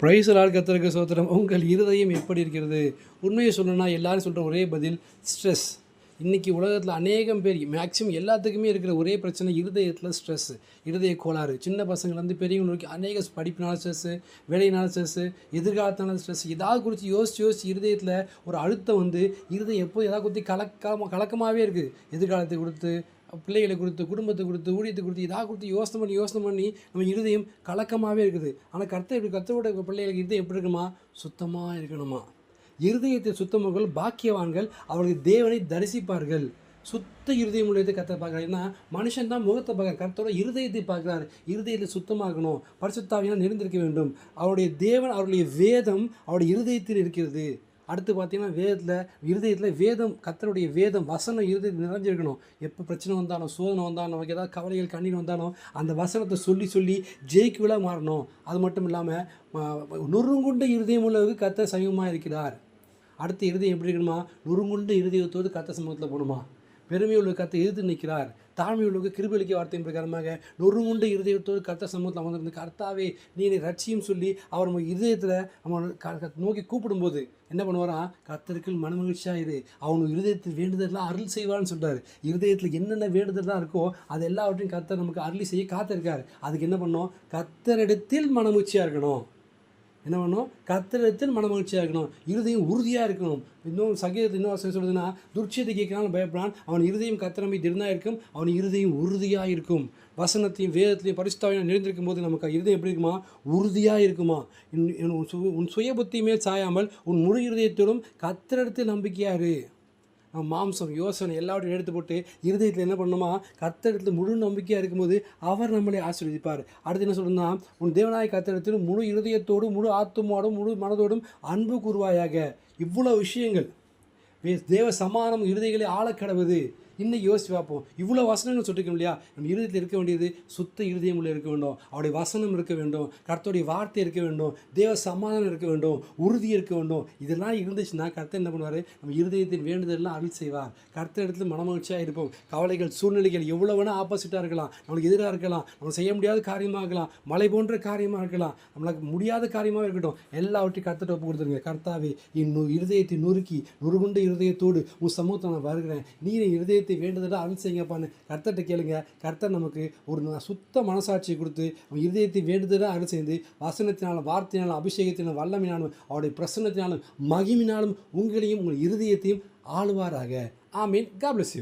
பிரைசலால் கத்தருக்கு சோத்திரம். உங்கள் இருதயம் எப்படி இருக்கிறது? உண்மையை சொல்லணும்னா எல்லாரும் சொல்கிற ஒரே பதில் ஸ்ட்ரெஸ் இன்றைக்கி உலகத்தில் அநேகம் பேர் மேக்ஸிமம் எல்லாத்துக்குமே இருக்கிற ஒரே பிரச்சனை இருதயத்தில் ஸ்ட்ரெஸ் இருதய கோளாறு. சின்ன பசங்கள்லேருந்து பெரியவங்களுக்கு அநேக படிப்பினால ஸ்ட்ரெஸ்ஸு வேலையினால ஸ்ட்ரெஸ்ஸு எதிர்காலத்தினால ஸ்ட்ரெஸ் ஏதாவது குறித்து யோசிச்சு யோசிச்சு இருதயத்தில் ஒரு அழுத்தம் வந்து இருதயம் எப்போது எதாவது குறித்து கலக்காம கலக்கமாகவே இருக்குது எதிர்காலத்தை கொடுத்து பிள்ளைகளை கொடுத்து குடும்பத்தை கொடுத்து ஊழியத்தை கொடுத்து இதாக கொடுத்து யோசனை பண்ணி யோசனை பண்ணி நம்ம இருதயம் கலக்கமாகவே இருக்குது. ஆனால் கர்த்தர் இப்படி கர்த்தரோட பிள்ளைகளுக்கு இருதயம் எப்படி இருக்குமா? சுத்தமாக இருக்கணுமா? இருதயத்தை சுத்தமர்கள் பாக்கியவான்கள் அவர்கள் தேவனை தரிசிப்பார்கள். சுத்த இருதயம் உள்ளதை கத்தை பார்க்குறாரு. ஏன்னா மனுஷன் தான் முகத்தை பார்க்குறாரு. கர்த்தரோட இருதயத்தை பார்க்குறாரு. இருதயத்தை சுத்தமாகணும் பரிசுத்தாவியாக நிறைந்திருக்க வேண்டும். அவருடைய தேவன் அவருடைய வேதம் அவருடைய இருதயத்தில் இருக்கிறது. அடுத்து பார்த்தீங்கன்னா வேதத்தில் இருதயத்தில் வேதம் கத்தருடைய வேதம் வசனம் இருதயத்தில் நிறைஞ்சிருக்கணும். எப்போ பிரச்சனை வந்தாலும் சோதனை வந்தாலும் நமக்கு ஏதாவது கவலைகள் கண்ணீர் வந்தாலும் அந்த வசனத்தை சொல்லி சொல்லி ஜெயிக்குவிலாக மாறணும். அது மட்டும் இல்லாமல் நொறுங்குண்ட இருதயம் உள்ளவருக்கு கத்த சமயமாக இருக்கிறார். அடுத்த இருதயம் எப்படி இருக்கணுமா? நொறுங்குண்ட இருதயத்தோடு கத்த சமூகத்தில் போகணுமா? பெருமையுள்ள கத்தை எதிர்த்து நிற்கிறார். தாழ்மை கிருபலிக்க வார்த்தையின் பிரகாரமாக நொறுங்குண்ட இருதயத்தோடு கர்த்த சமூகத்தில் அமர்ந்திருந்து கர்த்தாவே நீ என்னை ரட்சியும் சொல்லி அவர் நம்ம இருதயத்தில் நம்ம க- நோக்கி கூப்பிடும்போது என்ன பண்ணுவாராம் கர்த்தருக்கு மனமகிழ்ச்சியாக இரு. அவன் இருதயத்தில் வேண்டுதல்லாம் அருள் செய்வான்னு சொல்கிறார் இருதயத்தில் என்னென்ன வேண்டுதல்லாம் இருக்கோ அது எல்லாவற்றையும் கர்த்தர் நமக்கு அருளி செய்ய காத்திருக்காரு. அதுக்கு என்ன பண்ணோம் கர்த்தரிடத்தில் மனமகிழ்ச்சியாக இருக்கணும். என்ன பண்ணணும்? கத்திரத்தில் மனமகிழ்ச்சியாக இருக்கணும். இருதயம் உறுதியாக இருக்கணும். இன்னும் சங்கீதத்தை இன்னும் வசனம் சொல்லுதுன்னா துர்ச்சியத்தை கேட்கறாலும் பயப்படான். அவன் இருதயம் கத்திரமை திருநாக இருக்கும். அவன் இருதயம் உறுதியாக இருக்கும். வசனத்தையும் வேதத்தையும் பரிசுத்தாவையும் நிறைந்திருக்கும் போது நமக்கு இருதயம் எப்படி இருக்குமா? உறுதியாக இருக்குமா? உன் உன் சுய புத்தியுமே சாயாமல் உன் முழு இருதயத்தோடும் கத்திரத்தில் நம்பிக்கையாக இரு. மாம்சம் யோசனை எல்லாவற்றையும் எடுத்து போட்டு இருதயத்தில் என்ன பண்ணணுமா கத்தடத்தில் முழு நம்பிக்கையாக இருக்கும்போது அவர் நம்மளை ஆசீர்வதிப்பார். அடுத்து என்ன சொல்லணும்னா உன் தேவநாய கத்தடத்தில் முழு இருதயத்தோடும் முழு ஆத்துமாவோடும் முழு மனதோடும் அன்பு கூறுவாயாக. இவ்வளோ விஷயங்கள். தேவ சமானம் இருதயங்களை ஆழக்கடவுது இன்னைக்கு யோசிச்சு பார்ப்போம்? இவ்வளோ வசனங்கள் சொல்லிருக்கோம் இல்லையா? நம்ம இருதயத்தில் இருக்க வேண்டியது சுத்த இருதயம் உள்ள இருக்க வேண்டும். அவருடைய வசனம் இருக்க வேண்டும். கர்த்தருடைய வார்த்தை இருக்க வேண்டும். தேவ சமாதானம் இருக்க வேண்டும். உறுதி இருக்க வேண்டும். இதெல்லாம் இருந்துச்சுன்னா கர்த்தர் என்ன பண்ணுவார்? நம்ம இருதயத்தின் வேண்டுதெல்லாம் அருள் செய்வார். கர்த்தர் இடத்துல மனமகிழ்ச்சியாக இருப்போம். கவலைகள் சூழ்நிலைகள் எவ்வளோ வேணால் ஆப்போசிட்டாக இருக்கலாம். நம்மளுக்கு எதிராக இருக்கலாம். நம்ம செய்ய முடியாத காரியமாக இருக்கலாம். மலை போன்ற காரியமாக இருக்கலாம். நம்மளுக்கு முடியாத காரியமாக இருக்கட்டும். எல்லாவற்றையும் கர்த்தட்ட ஒப்பு கொடுத்துருங்க. கர்த்தாவே இன்னும் இருதயத்தை நொறுக்கி நொறுகுண்ட இருதயத்தோடு உன் சமூகத்தை நான் வருகிறேன். நீ என் இருதயத்தை வேண்டுதலாக அருள் செய்யுங்கப்பான்னு கர்த்தர்கிட்ட கேளுங்க. கர்த்தர் நமக்கு ஒரு சுத்த மனசாட்சியை கொடுத்து அவன் இருதயத்தை வேண்டுதலாக அருள் செய்து வசனத்தினாலும் வார்த்தையினாலும் அபிஷேகத்தினாலும் வல்லமினாலும் அவருடைய பிரசன்னத்தினாலும் மகிமினாலும் உங்களையும் உங்கள் இருதயத்தையும் ஆளுவாராக. ஆமீன். மீன் bless